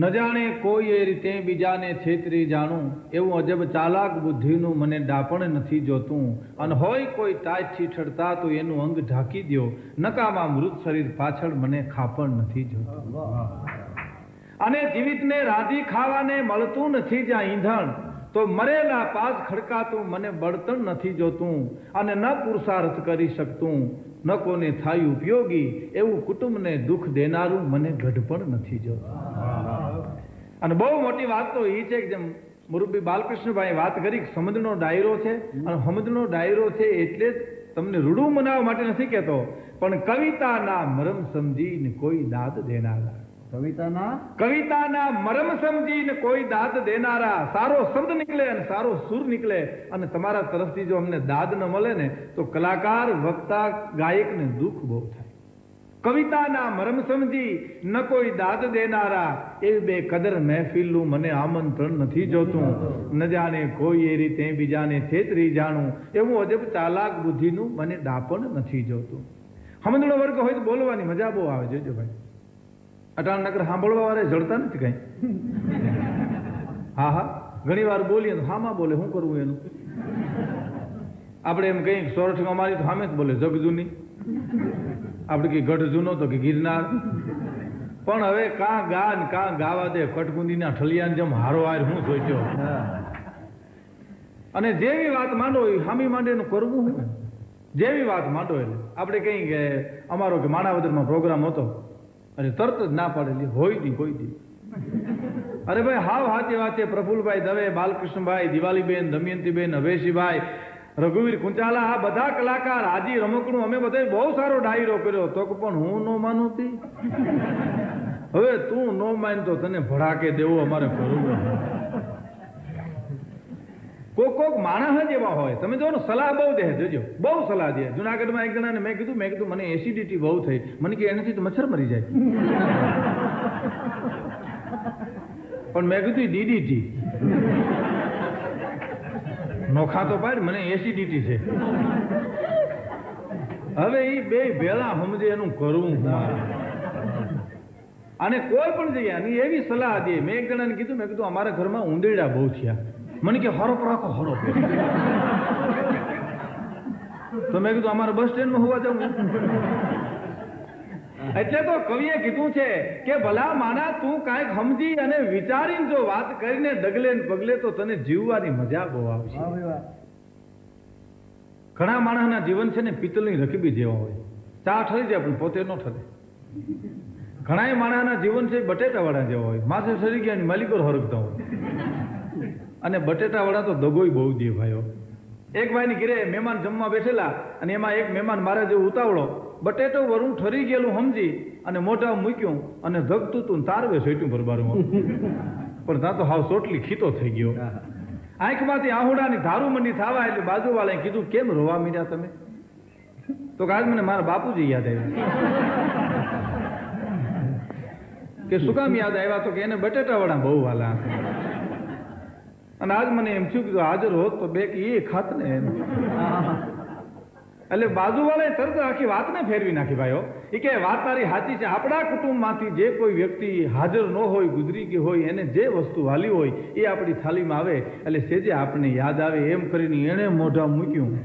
ન જાણે કોઈ એ રીતે બીજાને છેતરી જાણું. એવું અજબ ચાલાક બુદ્ધિનું મને ડાપણ નથી જોતું. અને હોય કોઈ ટાઈટથી છીછડતા તો એનું અંગ ઢાંકી દ્યો. નકામા મૃત શરીર પાછળ મને ખાપણ નથી જોતું. અને જીવિતને રાધી ખાવાને મળતું નથી જ્યાં ઈંધણ. તો મરેલા પાસ ખડકાતું મને બળતણ નથી જોતું. અને ન પુરુષાર્થ કરી શકતું. ન કોને થાય ઉપયોગી. એવું કુટુંબને દુઃખ દેનારું મને ગઢપણ નથી જોતું. અને બહુ મોટી વાત તો એ છે કે જેમ મુરબ્બી બાલકૃષ્ણભાઈ વાત કરી સમુદ્રનો સમજનો ડાયરો છે અને સમજનો ડાયરો છે એટલે જ તમને રૂડું મનાવવા માટે નથી કહેતો પણ કવિતાના મરમ સમજીને કોઈ દાદ દેનારા. કવિતાના? કવિતાના મરમ સમજીને કોઈ દાદ દેનારા. સારો સંત નીકળે અને સારો સુર નીકળે અને તમારા તરફથી જો અમને દાદ ન મળે ને તો કલાકાર વક્તા ગાયકને દુઃખ બહુ થાય. કવિતાના મરમ સમજી ન કોઈ દાદ દેનારા એ બે કદર મહેફિલનું મને આમંત્રણ નથી જોતું. ન જાણે કોઈ એ રીતે બીજાને છેતરી જાણું. એવું અજબ ચાલાક બુદ્ધિનું મને દાપણ નથી જોતું. સમજણો વર્ગ હોય તો બોલવાની મજા બહુ આવે, જોજો ભાઈ. અટાણ નગર સાંભળવા વાળે જડતા નથી કઈ? હા હા. ઘણી વાર બોલીએ તો હામાં બોલે શું કરવું એનું? આપણે એમ કઈ સોરઠ અમારી તો સામે જ બોલે, જગજૂની. આપણે કે ગઢ જૂનો તો કે ગિરનાર. પણ હવે કાં ગા ને ગાવા દે, કટકુંદીના ઠલિયાને જેમ હારો હાર હું સોચ્યો અને જેવી વાત માંડો એ હામી માંડે એનું કરવું હું જેવી વાત માંડો એટલે. આપણે કહીએ કે અમારો કે માણાવદરમાં પ્રોગ્રામ હતો. અને તરત જ ના પાડેલી, હોય દી હોય દી. અરે ભાઈ, હાવ હાથે વાતે પ્રફુલભાઈ દવે, બાલકૃષ્ણભાઈ, દિવાલીબેન, દમયંતીબેન અભેશીભાઈ રઘુવીર કુંચાલા, આ બધા કલાકાર આજી રમકડું અમે બધે બહુ સારો ડાયરો કર્યો તો પણ હું નો માનું તી હવે તું નો માન તો તને ભડાકે દેવો અમારે કરવું કોક કોક માણસ જ એવા હોય. તમે જો સલાહ બહુ દે, જોજો. બહુ સલાહ દે. જુનાગઢમાં એક જણાને મેં કીધું મેં કીધું, મને એસિડિટી બહુ થઈ. મને કે એનાથી તો મચ્છર મરી જાય. પણ મેં કીધું ડીડીટી નોખા તો પાડ, મને એસિડિટી છે. હવે એ બે ભેળા સમજે એનું કરવું અને કોઈ પણ જગ્યા ની એવી સલાહ દે. મેં એક જણાને કીધું, મેં કીધું, અમારા ઘરમાં ઉંદેડા બહુ થયા. મને કે હરોપ રાખો હરોપ તો મેં કીધું, અમારે બસ સ્ટેન્ડમાં હોવા જવું એટલે તો કવિએ કીધું છે કે ભલા માના તું કાંઈક સમજી અને વિચારીને જો વાત કરીને ડગલે ને પગલે તો તને જીવવાની મજા બહુ આવશે. ઘણા માણસના જીવન છે ને પિત્તલની રકબી જેવા હોય. ચા ઠરી જાય પણ પોતે ન ઠરે. ઘણા માણસના જીવન છે બટેટા વાળા જેવા હોય. માથે સરી ગયા માલિકો હરગતા હોય. અને બટેટા વાળા તો દગોય બહુ દે ભાઈઓ. એક ભાઈની ઘરે મહેમાન જમવા બેઠેલા અને એમાં એક મહેમાન મારા જેવો ઉતાવળો. બટેટો વરું ઠરી ગયેલું સમજી અને મોઢા મૂક્યું અને ધગતું તું તારવે સોટ્યું ભરબારું પણ ત્યાં તો હાવ સોટલી ખીતો થઈ ગયો. આંખમાંથી આહુડાની ધારું મંડી થાવા એટલે બાજુવાળાએ કીધું કેમ રોવા મીડ્યા તમે? તો કે આજ મને મારા બાપુજી યાદ આવ્યા. કે શું કામ યાદ આવ્યા? તો કે એને બટેટા વડા બહુ વાલા. અને આજ મને એમ થયું કે હાજર હોત તો બે કે એ ખાત ને એટલે બાજુવાળાએ તરત આખી વાતને ફેરવી નાખી, ભાઈઓ. એ કે વાત તારી સાચી છે. આપણા કુટુંબમાંથી જે કોઈ વ્યક્તિ હાજર ન હોય, ગુજરી ગઈ હોય, એને જે વસ્તુ વાલી હોય, એ આપણી થાલીમાં આવે. એટલે સેજે આપણને યાદ આવે એમ કરીને એણે મોઢા મૂક્યું.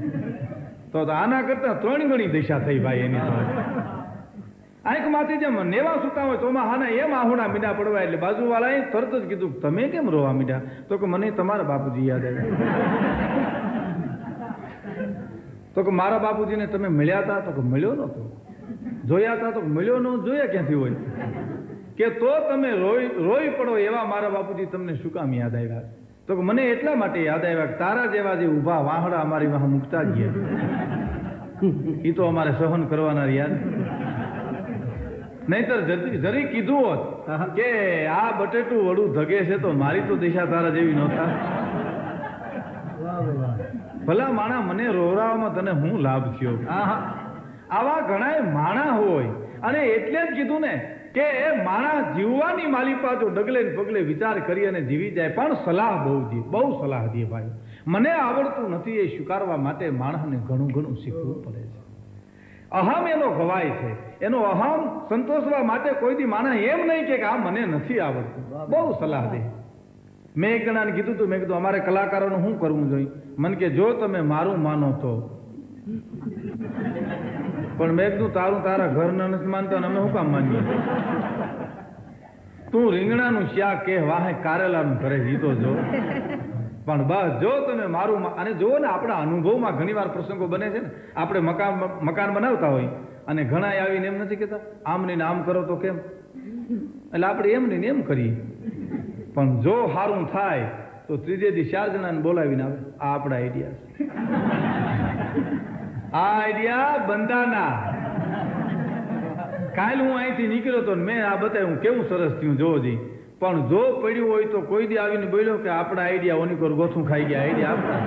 તો આના કરતા ત્રણ ગણી દિશા થઈ, ભાઈ, એની આંખમાંથી જેમ નેવા સુતા હોય તોમાં હાના એમ આહુણા મીડા પડવા. એટલે બાજુવાળાએ તરત જ કીધું, તમે કેમ રોવા મીડા? તો કે, મને તમારા બાપુજી યાદ આવ્યા. તો કે મારા બાપુજીને તમે મળ્યા હતા તો કે મળ્યો નહોતો. જોયા હતા તો મળ્યો ન, જોયા ક્યાંથી હોય? કે તો તમે રોઈ રોઈ પડો એવા મારા બાપુજી તમને શું કામ યાદ આવ્યા? તો કે મને એટલા માટે યાદ આવ્યા કે તારા જેવા જે ઊભા વાહડા અમારી વાહ મૂકતા ગયા. એ તો અમારે સહન કરવાના યાદ નહીતર જરી કીધું હોત કે આ બટેટું વડું ધગે છે તો મારી તો દિશા તારા જેવી નહોતા. વાહ વાહ. ભલા માણા મને રોવરાવામાં તને હું લાભ થયો. આવા ઘણાય માણા હોય. અને એટલે જ કીધું ને કે એ માણા જીવવાની માલી પાછો ડગલે ને પગલે વિચાર કરી અને જીવી જાય. પણ સલાહ બહુ દે. બહુ સલાહ દે ભાઈ. મને આવડતું નથી એ સ્વીકારવા માટે માણસને ઘણું ઘણું શીખવું પડે છે. અહમ એનો ગવાય છે. એનો અહમ સંતોષવા માટે કોઈ દી માણસ એમ નહીં કે આ મને નથી આવડતું. બહુ સલાહ દે. મેં એક જણાને કીધું તું મેં કીધું અમારે કલાકારોનું શું કરવું જોઈએ મને કે, જો તમે મારું માનો તો. પણ મેં કીધું, તારું તારા ઘરના નથી માનતા અમે શું કામ માનીએ? તું રીંગણાનું શાક કે વાહે કારેલાનું ઘરે જીતો જો. પણ બસ, જો તમે મારું અને જુઓ ને, આપણા અનુભવમાં ઘણી વાર પ્રસંગો બને છે ને, આપણે મકાન મકાન બનાવતા હોય અને ઘણા આવીને એમ નથી કહેતા આમ ને આમ કરો તો કેમ? એટલે આપણે એમ ને એમ કરીએ. પણ જો સારું થાય તો ત્રીજે દી ચાર જણાને બોલાવીને આવે. આ આપણા આઈડિયા આ આઈડિયા બંધાના. કાલ હું અહીંથી નીકળ્યો તો મેં આ બતાવ્યું કેવું સરસ થયું જોવો જી. પણ જો પડ્યું હોય તો કોઈ દી આવીને બોલ્યો કે આપણા આઈડિયા ઓની કોર ગોથું ખાઈ ગયા. આઈડિયા આપણા.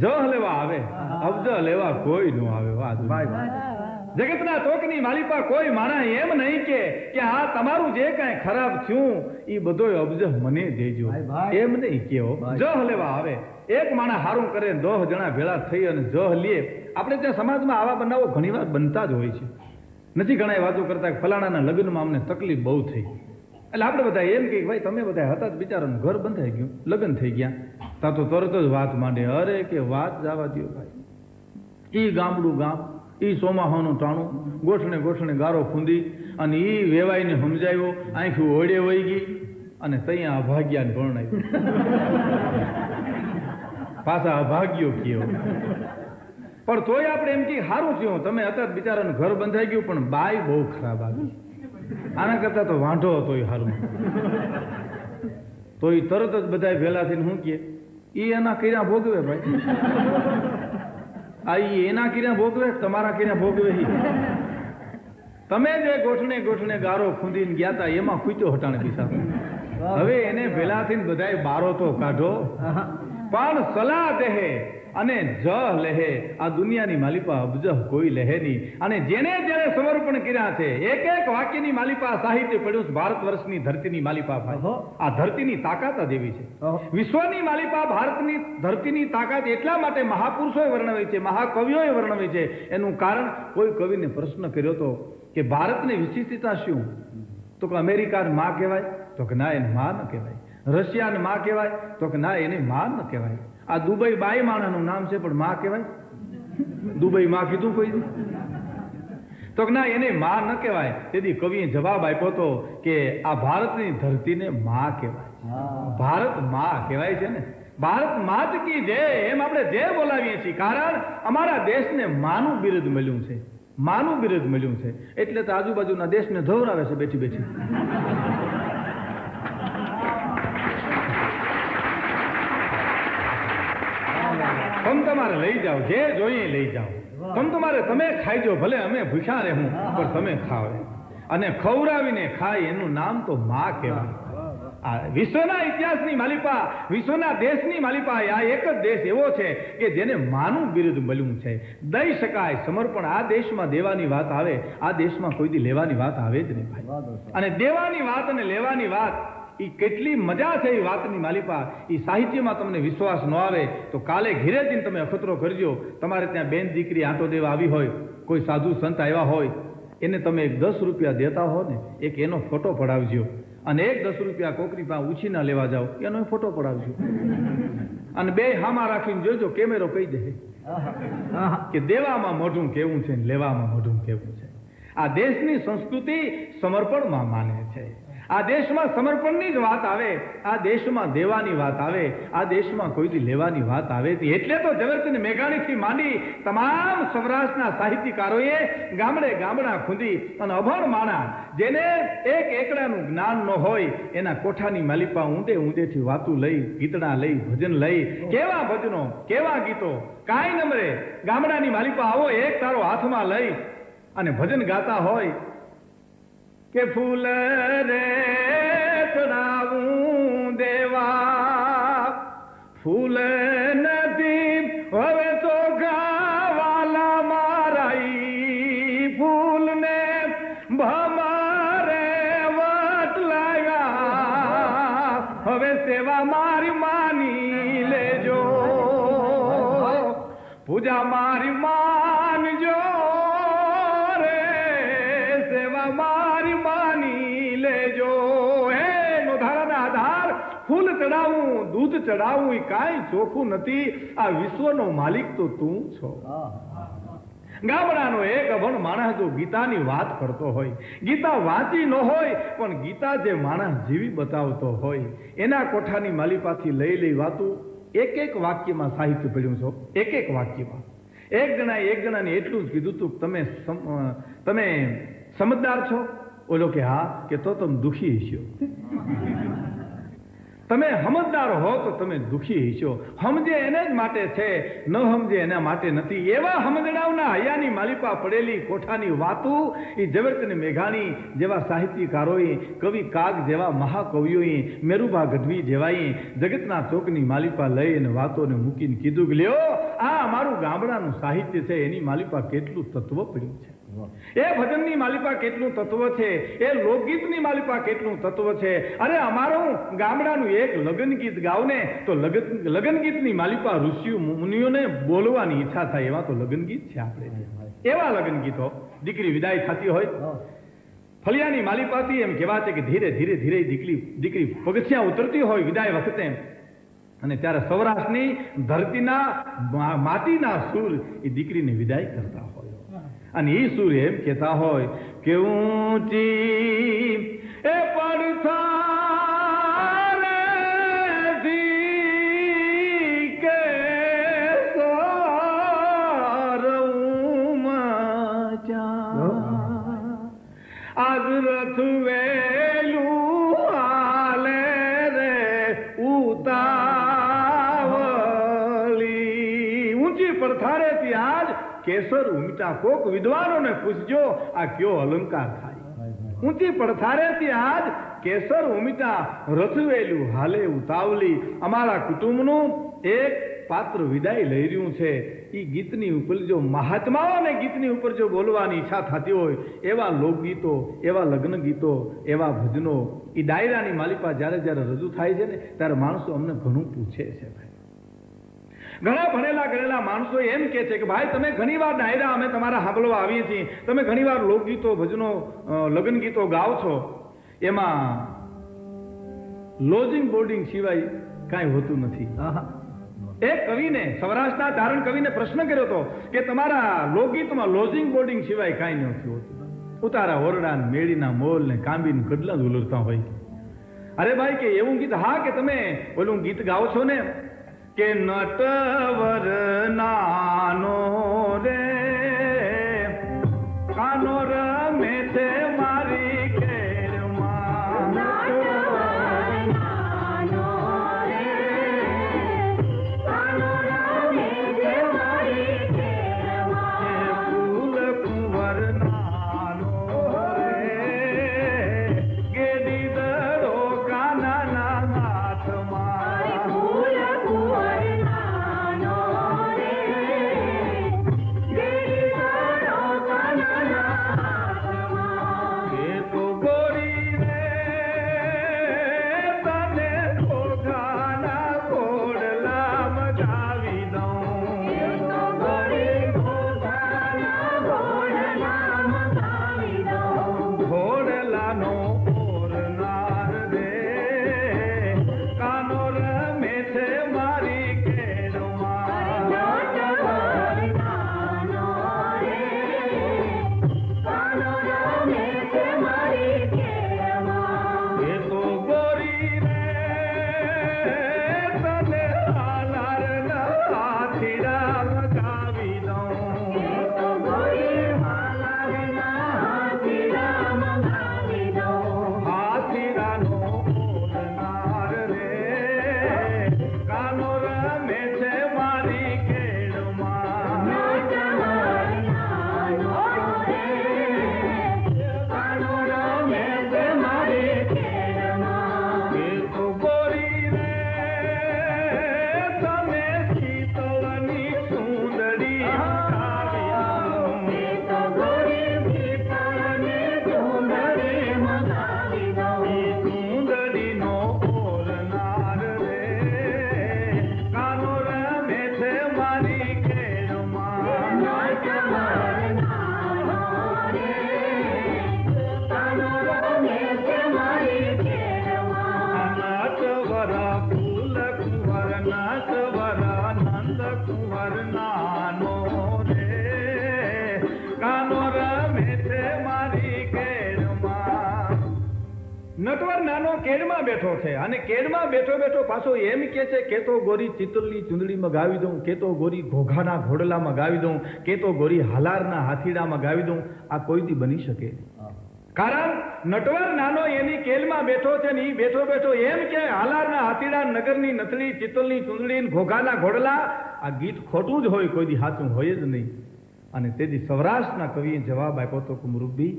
જ લેવા આવે. અબજ લેવા કોઈ નો આવે. વાત ભાઈ જગતના તોકની માલિપા કોઈ માણા એમ નહીં કે કે આ તમારું જે કાંઈ ખરાબ થયું એ બધો અબજ મને દેજો. એમ નહીં કેવો. જહ લેવા આવે. એક માણા હારું કરે દોહ જણા ભેળા થઈ અને જહ લે. આપણે ત્યાં સમાજમાં આવા બનાવો ઘણી વાર બનતા જ હોય છે. નથી ઘણા વાતો કરતા કે ફલાણાના લગ્નમાં અમને તકલીફ બહુ થઈ. એટલે આપણે બધા એમ કે ભાઈ તમે બધા હતા જ બિચારાનું ઘર બંધાઈ ગયું લગ્ન થઈ ગયા. તા તો તરત જ વાત માંડે. અરે કે વાત જવા દ્યો ભાઈ. એ ગામડું ગામ. ઈ સોમાહાનું ટાણું ગોઠણે ગોઠણે ગારો ખૂંદી અને એ વેવાઈને સમજાવ્યો, આંખી ઓળે વહી ગઈ અને ત્યાં અભાગ્યાને ભણાવ્યું પાછા અભાગ્યો કયો. પણ તોય આપણે એમ કે સારું થયું, તમે અત્યારે બિચારાનું ઘર બંધાઈ ગયું, પણ બાય બહુ ખરાબ આવી. આના કરતા તો વાંઢો હતો એ સારું તો એ તરત જ બધા ભેલા થઈને શું કહે? એ એના કર્યા ભોગવે, ભાઈ. આ એના કર્યા ભોગવે તમારા કર્યા ભોગવે તમે જે ગોઠણે ગોઠણે ગારો ખૂંદીને ગયા તા એમાં ખૂચ્યો હટાણે પીસા. હવે એને પેલાથી બધા બધાય બારો તો કાઢો. પણ સલાહ દેહે અને જ લહે. આ દુનિયાની માલિપા અબજ કોઈ લહે નહીં. અને જેને જેને સમર્પણ કર્યા છે એક એક વાક્યની માલિપા સાહિત્ય પડ્યું ભારત વર્ષની ધરતીની માલિપા ભાઈ. આ ધરતીની તાકાત જ એવી છે. વિશ્વની માલિપા ભારતની ધરતીની તાકાત એટલા માટે મહાપુરુષોએ વર્ણવી છે મહાકવિઓએ વર્ણવી છે. એનું કારણ કોઈ કવિને પ્રશ્ન કર્યો તો કે ભારતની વિશિષ્ટતા શું? તો કે અમેરિકાને માં કહેવાય તો કે ના એને માં ન કહેવાય. રશિયાને માં કહેવાય? તો કે ના એને માં ન કહેવાય. આ દુબઈ બાઈ માણાનું નામ છે પણ માં કહેવાય? દુબઈ માં કીધું કોઈ તો કે ના એને માં ન કહેવાય. તેથી કવિએ જવાબ આપ્યો હતો કે આ ભારતની ધરતીને માં કહેવાય. ભારતમાં કહેવાય છે ને? ભારત માત કી જય એમ આપણે જય બોલાવીએ છીએ. કારણ અમારા દેશને માનું બિરુદ મળ્યું છે. માનું બિરુદ મળ્યું છે. એટલે તો આજુબાજુના દેશને ધવરાવે છે બેઠી બેઠી. તમારે લઈ જાઓ જે જોઈએ લઈ જાઓ. તમ તમારે તમે ખાઈજો ભલે અમે ભૂખ્યા રહેવું પણ તમે ખાઓ અને ખવડાવીને ખાય એનું નામ તો માં કહેવાય. આ વિશ્વના ઇતિહાસની માલિપા વિશ્વના દેશની માલિપા આ એક જ દેશ એવો છે કે જેને માનું બિરુદ મળ્યું છે. દઈ શકાય સમર્પણ આ દેશમાં દેવાની વાત આવે આ દેશમાં કોઈ દી લેવાની વાત આવે જ નહીં ભાઈ. અને દેવાની વાત અને લેવાની વાત એ કેટલી મજા છે એ વાતની માલિપા. એ સાહિત્યમાં તમને વિશ્વાસ ન આવે તો કાલે ઘેરે જઈને તમે અખતરો કરજો. તમારે ત્યાં બેન દીકરી આંટો દેવા આવી હોય કોઈ સાધુ સંત આવ્યા હોય એને તમે એક દસ રૂપિયા દેતા હો ને એક એનો ફોટો પડાવજો. અને એક દસ રૂપિયા કોકરી પાસે ઉછીના લેવા જાઓ એનો ફોટો પડાવજો. અને બે હામા રાખીને જોજો કેમેરો કહી દે. આહા. આહા. કે દેવામાં મોઢું કેવું છે ને લેવામાં મોઢું કેવું છે. આ દેશની સંસ્કૃતિ સમર્પણમાં માને છે. આ દેશમાં સમર્પણની જ વાત આવે, આ દેશમાં દેવાની વાત આવે, આ દેશમાં કોઈથી લેવાની વાત આવે એટલે તો ઝવેરચંદ મેઘાણીથી માંડી તમામ સૌરાષ્ટ્રના સાહિત્યકારોએ ગામડે ગામડા ખૂંદી અને અભણ માણા, જેને એક એકડાનું જ્ઞાન ન હોય, એના કોઠાની માલિપા ઊંડે ઊંડેથી વાતું લઈ, ગીતડા લઈ, ભજન લઈ, કેવા ભજનો, કેવા ગીતો, કાંઈ નમરે, ગામડાની માલિપા આવો એક તારો હાથમાં લઈ અને ભજન ગાતા હોય કે ફૂલ રે ચડાવું દેવા. ફૂલ ચડાવું દૂધ ચડાવું એ કાંઈ ચોખ્ખું નથી. આ વિશ્વનો માલિક તો તું છો. ગામડાનો એક અભણ માણસ જો ગીતાની વાત કરતો હોય, ગીતા વાંચી ન હોય, પણ ગીતા જે માણસ જીવી બતાવતો હોય, એના કોઠાની માલિપાથી લઈ લઈ વાતું એક એક વાક્યમાં સાહિત્ય પડ્યું છો? એક એક વાક્યમાં. એક ગણા એક જણાને એટલું જ કીધું તું તમે તમે સમજદાર છો? ઓલો કે, હા, કે તો તમે દુખી હશો. તમે સમજદાર હો તો તમે દુઃખી હશો. સમજે એને જ માટે છે, ન સમજે એના માટે નથી. એવા સમજડાવના હૈયાની માલિપા પડેલી કોઠાની વાતો એ ઝવેરચંદ મેઘાણી જેવા સાહિત્યકારોએ, કવિ કાગ જેવા મહાકવિઓએ, મેરુભા ગઢવી જેવાએ જગતના ચોકની માલિપા લઈ અને વાતોને મૂકીને કીધું કે લ્યો, આ અમારું ગામડાનું સાહિત્ય છે, એની માલિપા કેટલું તત્વ પડ્યું છે. એ ભજનની માલિપા કેટલું તત્વ છે? એ લોકગીતની માલિપા કેટલું તત્વ છે? અરે અમારું ગામડાનું એક લગ્ન ગીત ગાવને, તો લગન ગીતની માલિપા ઋષિઓ મુનિઓને બોલવાની ઈચ્છા થાય, એવા તો લગ્ન ગીત છે આપણે. એવા લગ્ન ગીતો. દીકરી વિદાય થતી હોય. ફલિયાની માલિપાથી એમ કહેવા છે કે ધીરે ધીરે ધીરે દીકરી દીકરી પગથિયા ઉતરતી હોય વિદાય વખતે અને ત્યારે સૌરાષ્ટ્રની ધરતીના માટીના સૂર એ દીકરીને વિદાય કરતા હોય. અને એ સૂર એમ કહેતા હોય કે ઊંચી એ પડથારેથી કે સોરઉમાં જા. આજ રથ વેલું હાલે રે ઉતાવળી ઊંચી પડથારેથી આજ કેસર ઉમટા કોક વિદ્વાનોને પૂછજો, આ કયો અલંકાર થાય? ઊંચી પડથારેથી આજ કેસર ઉમિતા રથવેલું હાલે ઉતાવલી. અમારા કુટુંબનું એક પાત્ર વિદાય લઈ રહ્યું છે. એ ગીતની ઉપર જો મહાત્માઓને ગીતની ઉપર જો બોલવાની ઈચ્છા થતી હોય, એવા લોકગીતો, એવા લગ્ન ગીતો એવા ભજનો એ ડાયરાની માલિકા જ્યારે જ્યારે રજૂ થાય છે ને, ત્યારે માણસો અમને ઘણું પૂછે છે ભાઈ. ઘણા ભણેલા ગણેલા માણસો એમ કે છે કે ભાઈ તમે ઘણીવાર ડાયરા અમે તમારા સાંભળવા આવીએ છીએ. તમે ઘણીવાર લોકગીતો ભજનો લગ્ન ગીતો ગાઓ છો. એમાં લોજિંગ બોર્ડિંગ સિવાય કાંઈ હોતું નથી. એ કવિને સૌરાષ્ટ્રના ધારણ કવિને પ્રશ્ન કર્યો હતો કે તમારા લોકગીતમાં લોજિંગ બોર્ડિંગ સિવાય કાંઈ નથી હોતું. ઉતારા ઓરડા મેળીના મોલ ને કાંબીને ગડલા ઉલરતા હોય. અરે ભાઈ કે એવું ગીત હા કે તમે ઓલું ગીત ગાઓ છો ને? કે નટવર નાનો રે કાનો રમે કેડમાં બેઠો છે. અને કેડમાં બેઠો બેઠો પાછો એમ કે છે કે તો ગોરી ચિતલની ચૂંદડીમાં ગાવી દઉં કે તો ગોરી ઘોઘાના ઘોડલામાં ગાવી દઉં કે તો ગોરી હાલારના હાથીડામાં ગાવી દઉં. આ કોઈથી બની શકે કારણ નટવર નાનો એની કેલમાં બેઠો છે ને એ બેઠો બેઠો એમ કે હાલારના હાથીડા નગરની નથડી ચિત્તલની ચૂંદડી ઘોઘાના ઘોડલા આ ગીત ખોટું જ હોય કોઈ દી સાચું હોય જ નહીં. અને તેથી સૌરાષ્ટ્રના કવિએ જવાબ આપ્યો તો કે મુરબ્બી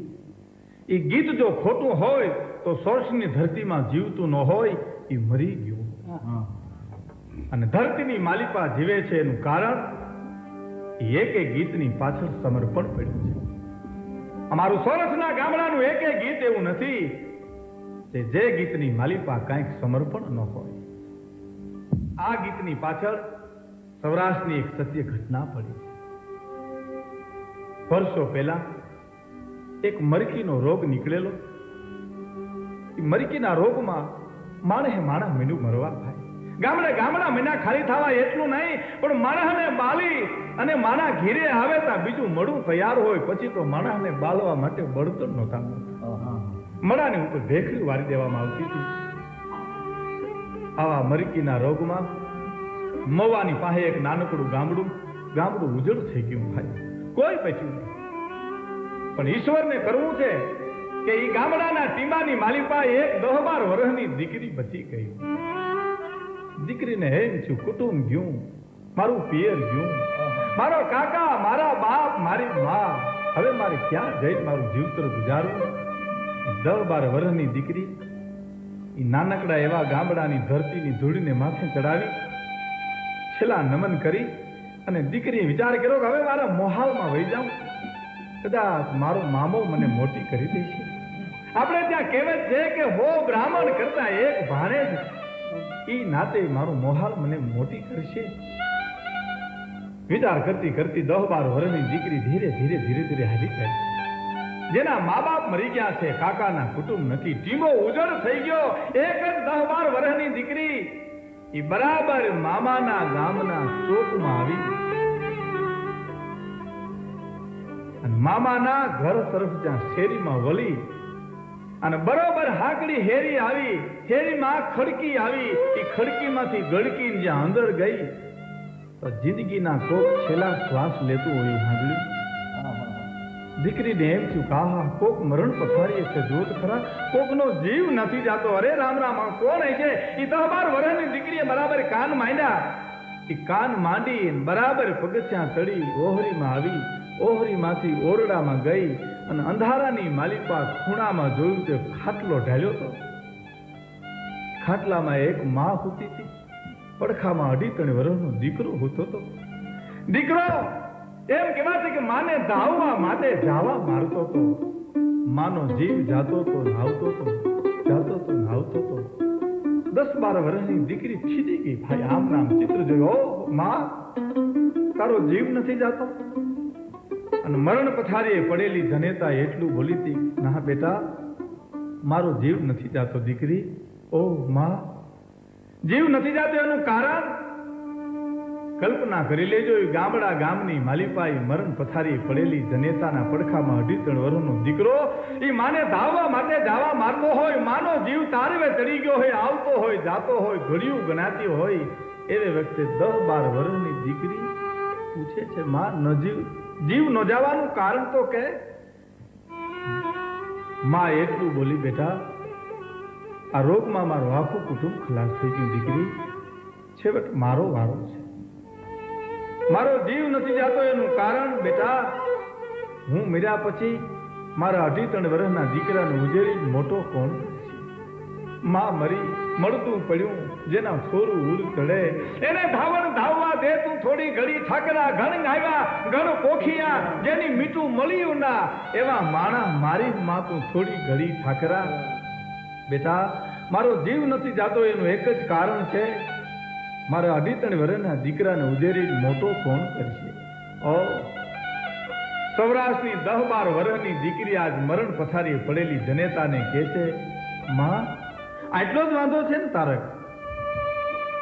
એ ગીત જો ખોટું હોય તો સોર્સની ધરતીમાં જીવતું ન હોય એ મરી ગયું. અને ધરતીની માલિપા જીવે છે એનું કારણ એ એક એક ગીતની પાછળ સમર્પણ પડ્યું છે. અમારું સોરસના ગામડાનું એક એક ગીત એવું નથી કે જે ગીતની માલિપા કાંઈક સમર્પણ ન હોય. આ ગીતની પાછળ સૌરાષ્ટ્રની એક સત્ય ઘટના પડી વર્ષો પહેલા એક મરકીનો રોગ નીકળેલો. મરકીના રોગમાં માણસે માણા મીંડું મરવા થાય. ગામડે ગામડા મહિના ખાલી થવા એટલું નહીં પણ માણસને બાલી અને માણા ઘીરે આવે તા બીજું મળું તૈયાર હોય પછી તો માણસને બાલવા માટે બળતર નહોતા મડાની ઉપર ભેખરી વારી દેવામાં આવતી હતી. આવા મરકીના રોગમાં મવાની પાસે એક નાનકડું ગામડું ગામડું ઉજળ થઈ ગયું ભાઈ કોઈ બચ્યું નહીં. પણ ઈશ્વરને કરવું છે કે એ ગામડાના ટીમાની માલિપા એક દહ બાર વર્ષની દીકરી બચી ગઈ દીકરીને હેમ છું કુટુંબ ગયું, મારું પિયર ગયું. મારો કાકા, મારા બાપ, મારી મા. હવે મારે ક્યાં જઈ મારું જીવતર ગુજારવું? દહ બાર વર્ષની દીકરી એ નાનકડા એવા ગામડાની ધરતીની ધૂળીને માથે ચડાવી, છેલ્લા નમન કરી અને દીકરીએ વિચાર કર્યો કે હવે મારા મોહાલમાં વહી જાઉં. કદાચ મારો મામો મને મોટી કરી દેશે. આપણે ત્યાં કહેવત છે કે હો બ્રાહ્મણ કરતા એક ભાણે જ ઈ નાતે મારું મોહાલ મને મોટી કરશે. વિચાર કરતી કરતી દહ બાર વર્ષની દીકરી ધીરે ધીરે ધીરે ધીરે હાલી ગઈ. જેના મા બાપ મરી ગયા છે, કાકાના કુટુંબ નથી. ટીમો ઉજળ થઈ ગયો. એક જ દહ બાર વર્ષની દીકરી એ બરાબર મામાના ગામના ચોકમાં આવી મામાના ઘર તરફ ત્યાં શેરીમાં વળી અને બરોબર હાકડી હેરી આવી હેરીમાં ખડકી આવી, એ ખડકીમાંથી ગળકી જ્યાં અંદર ગઈ, તો જિંદગીના કોક છેલ્લા શ્વાસ લેતું હોય એવું દીકરીને એમ થયું કે કોક મરણ પથારી છે જોત ખરા? કોકનો જીવ નથી જાતો. અરે રામ રામ કોણ છે? એ દસ બાર વર્ષની દીકરીએ બરાબર કાન માંડ્યા. એ કાન માંડી બરાબર પગથિયાં ચડી ઓહરીમાં આવી. ઓહરીમાંથી ઓરડામાં ગઈ અને અંધારાની માલિપા ખૂણામાં જોયું તે ખાટલો ઢાલ્યો હતો ખાટલામાં એક માં સૂતી હતી. પડખામાં અઢી ત્રણ વર્ષનો દીકરો હોતો હતો દીકરો એમ કહેવાય કે માને ધાવવા માટે જાવા મારતો હતો માનો જીવ જાતો તો નાવતો તો જાતો તો નાવતો તો. દસ બાર વર્ષની દીકરી ખીજી ગઈ. ભાઈ આમ નામ ચિત્ર જોયો. "ઓ, માં તારો જીવ નથી જાતો? અને મરણ પથારીએ પડેલી જનેતા એટલું બોલી હતી, ના બેટા, મારો જીવ નથી જાતો, દીકરી. ઓ માં, જીવ નથી જાતો એનું કારણ? કલ્પના કરી લેજો, એ ગામડા ગામની માલિપાઈ મરણ પથારી પડેલી જનેતાના પડખામાં અઢી ત્રણ વર્ષનો દીકરો, એ માને ધાવવા માટે ધાવા મારતો હોય, માનો જીવ તારવે ચડી ગયો હોય, આવતો હોય, જાતો હોય, ઘડિયું ગણાતી હોય, એવે વખતે દસ બાર વર્ષની દીકરી પૂછે છે, માં, ન જીવ જીવ ન જવાનું કારણ તો કે માં એટલું બોલી બેટા આ રોગમાં મારું આખું કુટુંબ ખલાસ થઈ ગયું, દીકરી. છેવટ મારો વારો છે. મારો જીવ નથી જાતો એનું કારણ, બેટા. હું મર્યા પછી મારા અઢી ત્રણ વર્ષના દીકરાને ઉજેરી મોટો કોણ? માં મરી, મળતું પડ્યું, જેના છોરું ઉર ચડે. એને ધાવણ ધાવવા દે તું થોડી ઘડી ઠાકરા ઘણ આવ્યા ઘણ પોખિયા, જેની મીઠું મળ્યું ના. એવા માણા મારી માં તું થોડી ઘડી ઠાકરા બેટા, મારો જીવ નથી જાતો, એનું એક જ કારણ છે, મારા અઢી ત્રણ દીકરાને ઉજેરી મોટો કોણ કરશે? ઓ, સૌરાષ્ટ્રની દહ બાર વર્ષની દીકરી આજ મરણ પથારીએ પડેલી જનેતાને કહે છે, માં આટલો જ વાંધો છે ને તારક?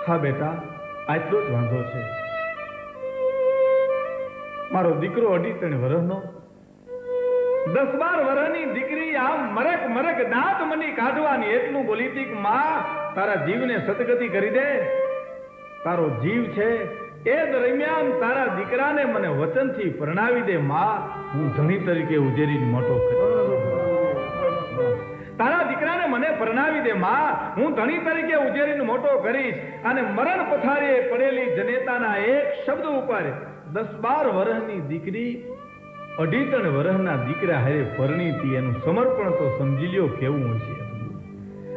હા, બેટા, આટલો જ વાંધો છે. મારો દીકરો અઢી ત્રણ વર્ષનો દસ બાર વર્ષની દીકરી આમ મરક મરક દાંત મની કાઢવાની એટલું બોલી હતી કે, માં, તારા જીવને સદગતિ કરી દે. તારો જીવ છે એ દરમિયાન તારા દીકરાને મને વચનથી પરણાવી દે, માં, હું ધણી તરીકે ઉજેરીને મોટો કરીશ તારા દીકરાને મને પરણાવી દે, માં. હું ધણી તરીકે ઉજેરીને મોટો કરીશ અને મરણ પથારીએ પડેલી જનેતાના એક શબ્દ ઉપર દસ બાર વર્ષની દીકરી, અઢી ત્રણ વર્ષના દીકરા હારે પરણીતી એનું સમર્પણ તો સમજી લ્યો કેવું હશે.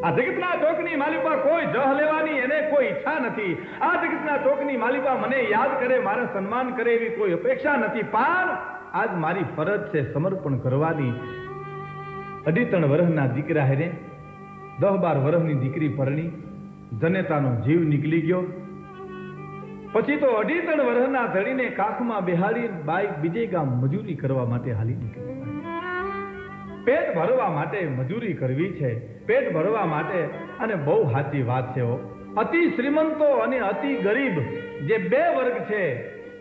આ જગતના ચોકની માલિપા કોઈ જહ લેવાની એને કોઈ ઈચ્છા નથી. આ જગતના ચોકની માલિપા મને યાદ કરે, મારે સન્માન કરે એવી કોઈ અપેક્ષા નથી. પણ આજ મારી ફરજ છે સમર્પણ કરવાની. અઢી ત્રણ વર્ષના દીકરા હેરે, દહ બાર વર્ષની દીકરી પરણી, જનેતાનો જીવ નીકળી ગયો. પછી તો અઢી ત્રણ વર્ષના ધડીને કાખમાં બેહાડી બાઈક બીજે ગામ મજૂરી કરવા માટે હાલી નીકળી. પેટ ભરવા માટે મજૂરી કરવી છે, પેટ ભરવા માટે, અને બહુ સાચી વાત છે અતિ શ્રીમંતો અને અતિ ગરીબ જે બે વર્ગ છે,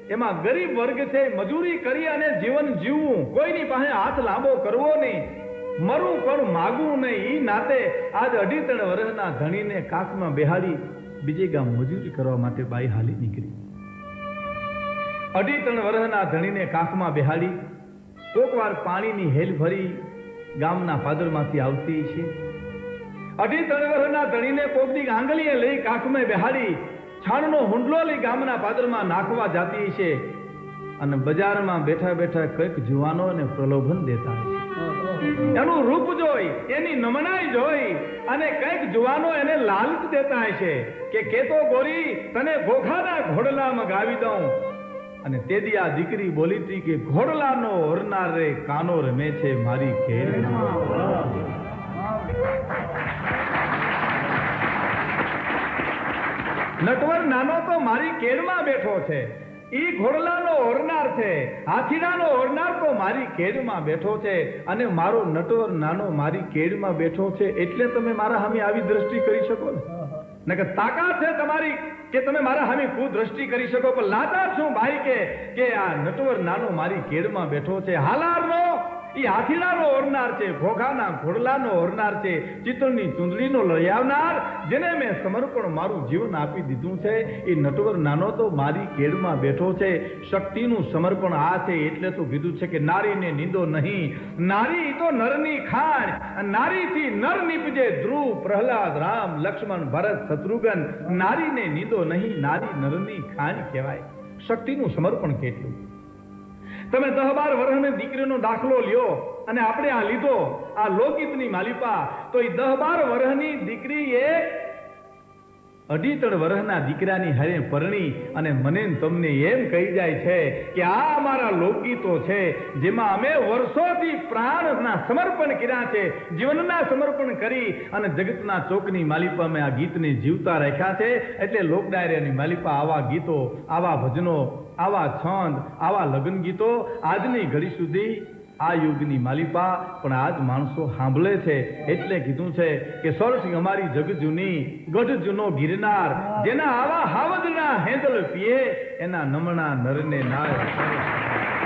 એમાં ગરીબ વર્ગ છે, મજૂરી કરી અને જીવન જીવવું. કોઈની પાસે હાથ લાંબો કરવો નહીં. મરવું પણ માગું નહીં. ઈ નાતે આજ અઢી ત્રણ વર્ષના ધણીને કાકમાં બેહાડી બીજે ગામ મજૂરી કરવા માટે બાઈ હાલી નીકળી. અઢી ત્રણ વર્ષના ધણીને કાકમાં બેહાડી કોકવાર પાણીની હેલ ભરી ગામના પાદરમાંથી આવતી છે. અઢી ત્રણ વર્ષના ધણીને કોકની આંગળીએ લઈ કાખમાં બેહાડી છાણનો હુંડલો લઈ ગામના પાદરમાં નાખવા જાતી છે અને બજારમાં બેઠા બેઠા કંઈક જુવાનોને પ્રલોભન દેતા છે. એનું રૂપ જોઈ, એની નમણાઈ જોઈ અને કંઈક જુવાનો એને લાલચ દેતા હશે કે કેતો ગોરી, તને ઘોઘાના ઘોડલામાં ગાવી દઉં. અને તેદી આ દીકરી બોલી હતી કે, ઘોડલાનો ઓરનાર રે, કાનો રમે છે મારી ઘેર. નટવર, નાનો તો મારી કેરમાં બેઠો છે. ઈ ઘોડલાનો ઓરનાર છે. હાથીડાનો ઓરનાર તો મારી કેડમાં બેઠો છે અને મારો નટવર નાનો મારી કેડમાં બેઠો છે એટલે તમે મારા સામે આવી દ્રષ્ટિ કરી શકો ને? નકર તાકાત છે તમારી કે તમે મારા સામે કુદ્રષ્ટિ કરી શકો. પણ લાચાર છું ભાઈ કે કે આ નટવર નાનો મારી કેડમાં બેઠો છે. હાલારનો ઈ હાથીડાનો ઓરનાર છે ઘોઘાના ઘોડલાનો ઓરનાર છે ચિત્રની ચૂંદડીનો લઈ જેને મેં સમર્પણ મારું જીવન આપી દીધું છે. એ નટવર નાનો તો મારી કેડમાં બેઠો છે. શક્તિનું સમર્પણ આ છે, એટલે તો કીધું છે કે નારીને નિંદો નહીં. નારી તો નરની ખાણ, નારીથી નર નીપજે ધ્રુવ, પ્રહલાદ, રામ, લક્ષ્મણ, ભરત, શત્રુઘ્ન. નારીને નિંદો નહીં, નારી નરની ખાણ કહેવાય. શક્તિનું સમર્પણ કેટલું? તમે દહ બાર વર્ષની દીકરીનો દાખલો લ્યો અને આપણે આ લીધો, આ લોકગીતની માલિપા. તો એ દહ બાર વર્ષની દીકરી એ અઢી વર્ષના દીકરાની હારે પરણી અને મને તમને એમ કહી જાય છે કે આ અમારા લોકગીતો છે, જેમાં અમે વર્ષોથી પ્રાણના સમર્પણ કર્યા છે, જીવનના સમર્પણ કરી અને જગતના ચોકની માલિપા અમે આ ગીતને જીવતા રાખ્યા છે. એટલે લોક ડાયરાની માલિપા આવા ગીતો, આવા ભજનો આવા છંદ, આવા લગ્ન ગીતો આજની ઘડી સુધી આ યુગની માલિપા, પણ આજ માણસો સાંભળે છે. એટલે કીધું છે કે સોરઠી અમારી જગ જૂની ગઢ જૂનો ગિરનાર, જેના આવા હાવદના હેંદલ પીએ, એના નમણા નરને નાય.